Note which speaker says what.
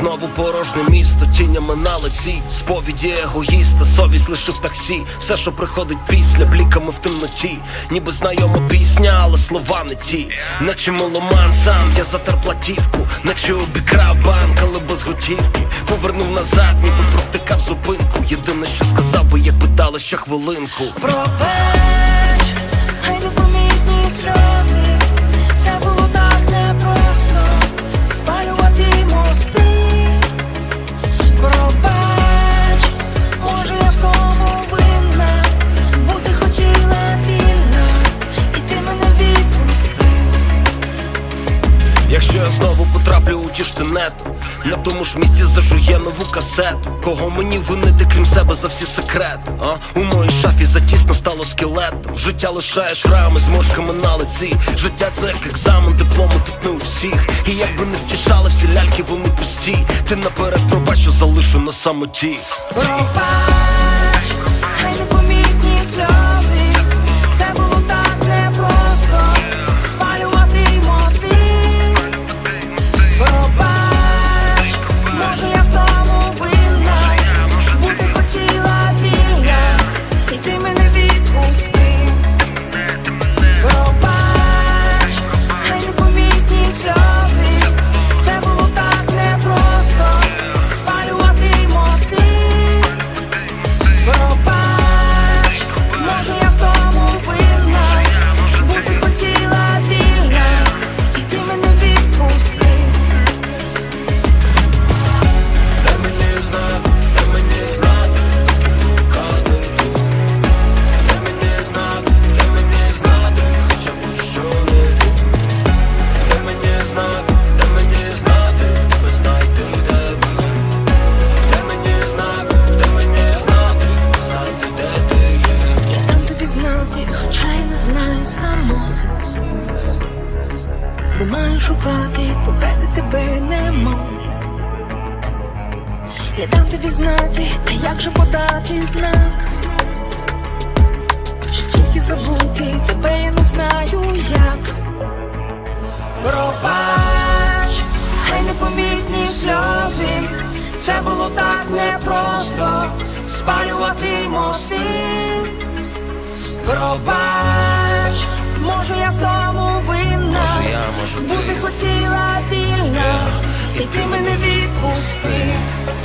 Speaker 1: знову порожнє місто, тінями на лиці, сповіді егоїста, совість лишив таксі. Все, що приходить після, бліками в темноті, ніби знайома пісня, але слова не ті. Наче меломан сам, я затер платівку, наче обікрав банк, але без готівки. Повернув назад, ніби провтикав зупинку. Єдине, що сказав би, якби дали ще хвилинку.
Speaker 2: Пробач,
Speaker 1: потраплю у ті штанети На тому ж місці зажує нову касету. Кого мені винити, крім себе за всі секрети а? У моїй шафі затісно стало скелетом Життя лишає шрами з мошками на лиці. Життя це як екзамен, диплому тут не у всіх. І якби не втішали всі ляльки, вони пусті. Ти наперед пробач, що залишу на самоті
Speaker 2: Бо маю шукати, попереду тебе нема. Я дам тобі знати, та як же подати знак. Чи тільки забути тебе я не знаю як. Пробач, хай непомітні сльози, це було так непросто спалювати мости. Пробач, Може я,
Speaker 1: може
Speaker 2: бо
Speaker 1: ти.
Speaker 2: ти хотіла вільно, і ти мене відпустив.